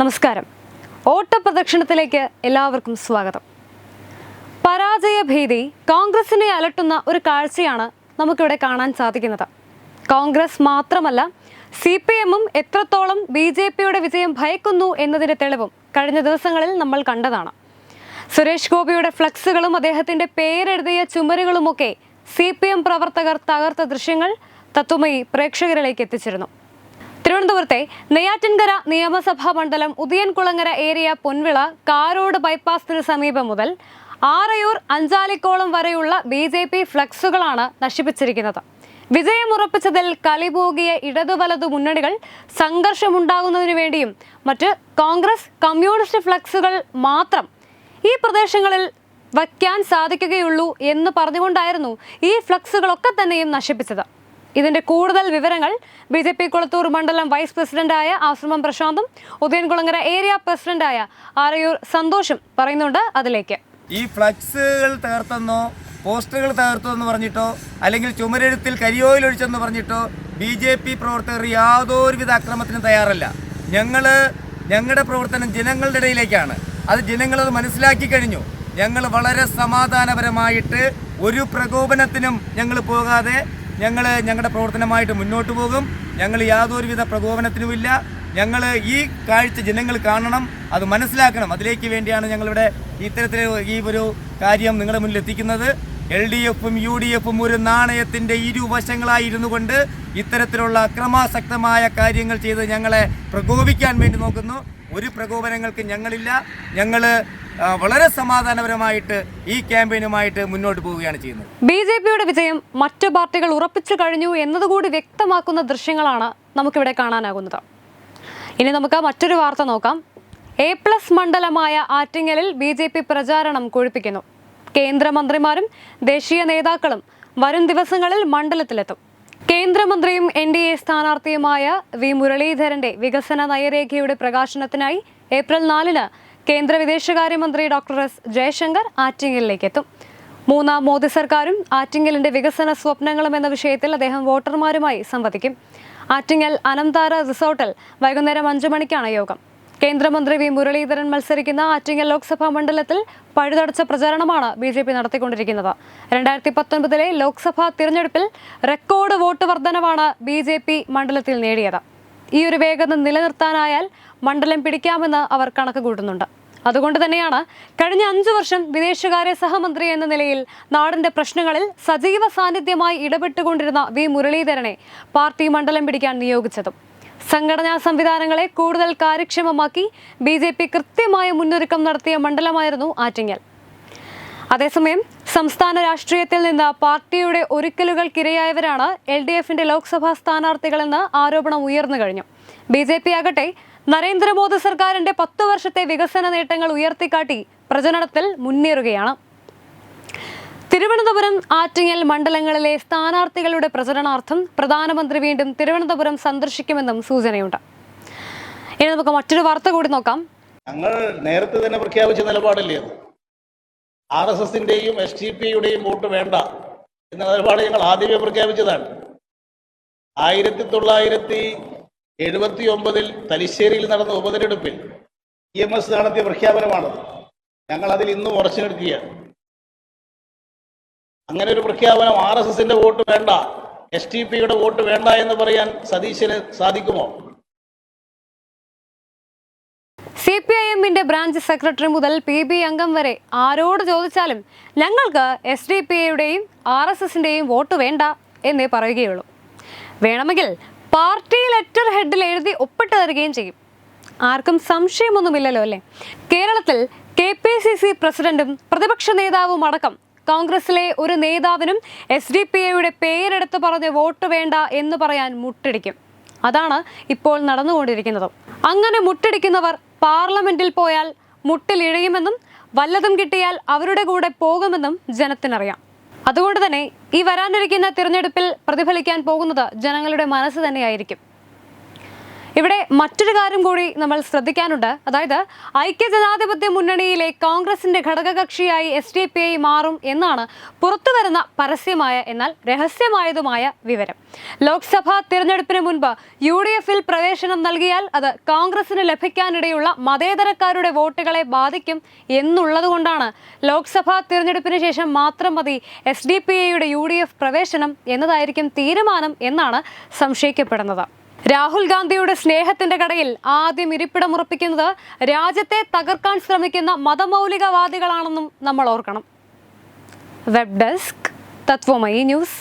നമസ്കാരം. ഓട്ടപ്രദക്ഷിണത്തിലേക്ക് എല്ലാവർക്കും സ്വാഗതം. പരാജയ ഭീതി കോൺഗ്രസിനെ അലട്ടുന്ന ഒരു കാഴ്ചയാണ് നമുക്കിവിടെ കാണാൻ സാധിക്കുന്നത്. കോൺഗ്രസ് മാത്രമല്ല സി പി എമ്മും എത്രത്തോളം ബി ജെ പിയുടെ വിജയം ഭയക്കുന്നു എന്നതിന്റെ തെളിവും കഴിഞ്ഞ ദിവസങ്ങളിൽ നമ്മൾ കണ്ടതാണ്. സുരേഷ് ഗോപിയുടെ ഫ്ലക്സുകളും അദ്ദേഹത്തിന്റെ പേരെഴുതിയ ചുമരുകളുമൊക്കെ സി പി എം പ്രവർത്തകർ തകർത്ത ദൃശ്യങ്ങൾ തത്വമയി പ്രേക്ഷകരിലേക്ക് എത്തിച്ചിരുന്നു. തിരുവനന്തപുരത്തെ നെയ്യാറ്റിൻകര നിയമസഭാ മണ്ഡലം ഉദയൻകുളങ്ങര ഏരിയ പൊൻവിള കാരോട് ബൈപ്പാസിന് സമീപം മുതൽ ആറയൂർ അഞ്ചാലിക്കോളം വരെയുള്ള ബി ജെ പി ഫ്ലക്സുകളാണ് നശിപ്പിച്ചിരിക്കുന്നത്. വിജയമുറപ്പിച്ചതിൽ കലിപോകിയ ഇടതു വലതു മുന്നണികൾ സംഘർഷമുണ്ടാകുന്നതിനു വേണ്ടിയും മറ്റ് കോൺഗ്രസ് കമ്മ്യൂണിസ്റ്റ് ഫ്ലക്സുകൾ മാത്രം ഈ പ്രദേശങ്ങളിൽ വയ്ക്കാൻ സാധിക്കുകയുള്ളൂ എന്ന് പറഞ്ഞുകൊണ്ടായിരുന്നു ഈ ഫ്ലക്സുകളൊക്കെ തന്നെയും നശിപ്പിച്ചത്. ഇതിന്റെ കൂടുതൽ വിവരങ്ങൾ ബി ജെ പി കുളത്തൂർ മണ്ഡലം വൈസ് പ്രസിഡന്റായ ആശ്രമം പ്രശാന്തും ഉദയൻകുളങ്ങര ഏരിയ പ്രസിഡന്റായ ആരയൂർ സന്തോഷും പറയുന്നുണ്ട് അതിലേക്ക്. ഈ ഫ്ലക്സുകൾ തകർത്തെന്നോ പോസ്റ്ററുകൾ തകർത്തു എന്ന് പറഞ്ഞിട്ടോ അല്ലെങ്കിൽ ചുമരെഴുത്തിൽ കരിയോയിൽ ഒഴിച്ചെന്ന് പറഞ്ഞിട്ടോ ബി ജെ പി പ്രവർത്തകർ യാതൊരുവിധ അക്രമത്തിനും തയ്യാറല്ല. ഞങ്ങൾ ഞങ്ങളുടെ പ്രവർത്തനം ജനങ്ങളുടെ ഇടയിലേക്കാണ്. അത് ജനങ്ങളത് മനസ്സിലാക്കി കഴിഞ്ഞു. ഞങ്ങൾ വളരെ സമാധാനപരമായിട്ട് ഒരു പ്രകോപനത്തിനും ഞങ്ങൾ പോകാതെ ഞങ്ങൾ ഞങ്ങളുടെ പ്രവർത്തനമായിട്ട് മുന്നോട്ട് പോകും. ഞങ്ങൾ യാതൊരുവിധ പ്രകോപനത്തിനുമില്ല. ഞങ്ങൾ ഈ കാഴ്ച ജനങ്ങൾ കാണണം അത് മനസ്സിലാക്കണം. അതിലേക്ക് വേണ്ടിയാണ് ഞങ്ങളിവിടെ ഇത്തരത്തിൽ ഈ ഒരു കാര്യം നിങ്ങളുടെ മുന്നിൽ എത്തിക്കുന്നത്. എൽ ഡി എഫും യു ഡി എഫും ഒരു നാണയത്തിന്റെ ഇരുവശങ്ങളായിരുന്നു കൊണ്ട് ഇത്തരത്തിലുള്ള അക്രമാസക്തമായ കാര്യങ്ങൾ ചെയ്ത് ഞങ്ങളെ പ്രകോപിക്കാൻ വേണ്ടി നോക്കുന്നു. ഒരു പ്രകോപനങ്ങൾക്ക് ഞങ്ങളില്ല. ഞങ്ങൾ വളരെ സമാധാനപരമായിട്ട് ഈ ക്യാമ്പയിനുമായിട്ട് മുന്നോട്ട് പോവുകയാണ് ചെയ്യുന്നത്. ബി ജെ പിയുടെ വിജയം മറ്റു പാർട്ടികൾ ഉറപ്പിച്ചു കഴിഞ്ഞു എന്നതുകൂടി വ്യക്തമാക്കുന്ന ദൃശ്യങ്ങളാണ് നമുക്കിവിടെ കാണാനാകുന്നത്. ഇനി നമുക്ക് മറ്റൊരു വാർത്ത നോക്കാം. എ പ്ലസ് മണ്ഡലമായ ആറ്റിങ്ങലിൽ ബി ജെ പി പ്രചാരണം കൊഴുപ്പിക്കുന്നു. കേന്ദ്രമന്ത്രിമാരും ദേശീയ നേതാക്കളും വരും ദിവസങ്ങളിൽ മണ്ഡലത്തിലെത്തും. കേന്ദ്രമന്ത്രിയും എൻ ഡി എ സ്ഥാനാർത്ഥിയുമായ വി മുരളീധരന്റെ വികസന നയരേഖയുടെ പ്രകാശനത്തിനായി ഏപ്രിൽ നാലിന് കേന്ദ്ര വിദേശകാര്യമന്ത്രി ഡോക്ടർ എസ് ജയശങ്കർ ആറ്റിങ്ങലിലേക്ക് എത്തും. മൂന്നാം മോദി സർക്കാരും ആറ്റിങ്ങലിന്റെ വികസന സ്വപ്നങ്ങളും എന്ന വിഷയത്തിൽ അദ്ദേഹം വോട്ടർമാരുമായി സംവദിക്കും. ആറ്റിങ്ങൽ അനന്താര റിസോർട്ടിൽ വൈകുന്നേരം അഞ്ചു മണിക്കാണ് യോഗം. കേന്ദ്രമന്ത്രി വി മുരളീധരൻ മത്സരിക്കുന്ന ആറ്റിങ്ങൽ ലോക്സഭാ മണ്ഡലത്തിൽ പഴുതടച്ച പ്രചാരണമാണ് ബി ജെ പി നടത്തിക്കൊണ്ടിരിക്കുന്നത്. രണ്ടായിരത്തി പത്തൊൻപതിലെ ലോക്സഭാ തിരഞ്ഞെടുപ്പിൽ റെക്കോർഡ് വോട്ട് വർധനവാണ് ബി ജെ പി മണ്ഡലത്തിൽ നേടിയത്. ഈ ഒരു വേഗത നിലനിർത്താനായാൽ മണ്ഡലം പിടിക്കാമെന്ന് അവർ കണക്ക് കൂട്ടുന്നുണ്ട്. അതുകൊണ്ട് തന്നെയാണ് കഴിഞ്ഞ അഞ്ചു വർഷം വിദേശകാര്യ സഹമന്ത്രി എന്ന നിലയിൽ നാടിന്റെ പ്രശ്നങ്ങളിൽ സജീവ സാന്നിധ്യമായി ഇടപെട്ടുകൊണ്ടിരുന്ന വി മുരളീധരനെ പാർട്ടി മണ്ഡലം പിടിക്കാൻ നിയോഗിച്ചതും. സംഘടനാ സംവിധാനങ്ങളെ കൂടുതൽ കാര്യക്ഷമമാക്കി ബി ജെ പി കൃത്യമായ മുന്നൊരുക്കം നടത്തിയ മണ്ഡലമായിരുന്നു ആറ്റിങ്ങൽ. അതേസമയം സംസ്ഥാന രാഷ്ട്രീയത്തിൽ നിന്ന് പാർട്ടിയുടെ ഒരുക്കലുകൾക്കിരയായവരാണ് എൽ ഡി എഫിന്റെ ലോക്സഭാ സ്ഥാനാർത്ഥികളെന്ന് ആരോപണം ഉയർന്നു കഴിഞ്ഞു. ബി ജെ പി ആകട്ടെ നരേന്ദ്രമോദി സർക്കാരിന്റെ പത്തു വർഷത്തെ വികസന നേട്ടങ്ങൾ ഉയർത്തിക്കാട്ടി പ്രചരണത്തിൽ മുന്നേറുകയാണ്. തിരുവനന്തപുരം ആറ്റിങ്ങൽ മണ്ഡലങ്ങളിലെ സ്ഥാനാർത്ഥികളുടെ പ്രചരണാർത്ഥം പ്രധാനമന്ത്രി വീണ്ടും തിരുവനന്തപുരം സന്ദർശിക്കുമെന്നും സൂചനയുണ്ട്. ഇനി നമുക്ക് മറ്റൊരു വാർത്ത കൂടി നോക്കാം. ഞങ്ങൾ നേരത്തെ തന്നെ പ്രഖ്യാപിച്ച നിലപാടല്ലേ ആർ എസ് എസിന്റെയും എസ് ടി പിയുടെയും വോട്ട് വേണ്ട എന്ന നിലപാട് ഞങ്ങൾ ആദ്യമേ പ്രഖ്യാപിച്ചതാണ്. ആയിരത്തി തൊള്ളായിരത്തി എഴുപത്തി ഒമ്പതിൽ തലശ്ശേരിയിൽ നടന്ന ഉപതെരഞ്ഞെടുപ്പിൽ ഇ എം എസ് നടത്തിയ പ്രഖ്യാപനമാണത് ഞങ്ങൾ അതിൽ ഇന്നും ഉറച്ചു നിൽക്കുകയാണ് അങ്ങനെ ഒരു പ്രഖ്യാപനം ആർ എസ് എസിന്റെ വോട്ട് വേണ്ട എസ് ടി പിയുടെ വോട്ട് വേണ്ട എന്ന് പറയാൻ സതീശന് സാധിക്കുമോ? സി പി ഐ എമ്മിന്റെ ബ്രാഞ്ച് സെക്രട്ടറി മുതൽ പി ബി അംഗം വരെ ആരോട് ചോദിച്ചാലും ഞങ്ങൾക്ക് എസ് ഡി പി ഐയുടെയും ആർ എസ് എസിന്റെയും വോട്ട് വേണ്ട എന്നേ പറയുകയുള്ളൂ. വേണമെങ്കിൽ പാർട്ടി ലെറ്റർ ഹെഡിൽ എഴുതി ഒപ്പിട്ട് തരികയും ചെയ്യും. ആർക്കും സംശയമൊന്നുമില്ലല്ലോ അല്ലേ? കേരളത്തിൽ കെ പി സി സി പ്രസിഡന്റും പ്രതിപക്ഷ നേതാവും അടക്കം കോൺഗ്രസിലെ ഒരു നേതാവിനും എസ് ഡി പി ഐയുടെ പേരെടുത്ത് പറഞ്ഞ് വോട്ട് വേണ്ട എന്ന് പറയാൻ മുട്ടിടിക്കും. അതാണ് ഇപ്പോൾ നടന്നുകൊണ്ടിരിക്കുന്നത്. അങ്ങനെ മുട്ടിടിക്കുന്നവർ പാർലമെന്റിൽ പോയാൽ മുട്ടിലിഴയുമെന്നും വല്ലതും കിട്ടിയാൽ അവരുടെ കൂടെ പോകുമെന്നും ജനത്തിനറിയാം. അതുകൊണ്ട് തന്നെ ഈ വരാനിരിക്കുന്ന തിരഞ്ഞെടുപ്പിൽ പ്രതിഫലിക്കാൻ പോകുന്നത് ജനങ്ങളുടെ മനസ്സ് തന്നെയായിരിക്കും. ഇവിടെ മറ്റൊരു കാര്യം കൂടി നമ്മൾ ശ്രദ്ധിക്കാനുണ്ട്. അതായത് ഐക്യ ജനാധിപത്യ മുന്നണിയിലെ കോൺഗ്രസിന്റെ ഘടകകക്ഷിയായി എസ് ഡി പി ഐ മാറും എന്നാണ് പുറത്തുവരുന്ന പരസ്യമായ എന്നാൽ രഹസ്യമായതുമായ വിവരം. ലോക്സഭാ തിരഞ്ഞെടുപ്പിന് മുൻപ് യു ഡി എഫിൽ പ്രവേശനം നൽകിയാൽ അത് കോൺഗ്രസിന് ലഭിക്കാനിടയുള്ള മതേതരക്കാരുടെ വോട്ടുകളെ ബാധിക്കും എന്നുള്ളതുകൊണ്ടാണ് ലോക്സഭാ തിരഞ്ഞെടുപ്പിന് ശേഷം മാത്രം മതി എസ് ഡി പി ഐയുടെ യു ഡി എഫ് പ്രവേശനം എന്നതായിരിക്കും തീരുമാനം എന്നാണ് സംശയിക്കപ്പെടുന്നത്. രാഹുൽ ഗാന്ധിയുടെ സ്നേഹത്തിന്റെ കടയിൽ ആദ്യം ഇരിപ്പിടമുറപ്പിക്കുന്നത് രാജ്യത്തെ തകർക്കാൻ ശ്രമിക്കുന്ന മതമൗലികവാദികളാണെന്നും നമ്മൾ ഓർക്കണം. Web desk Tatwamayi news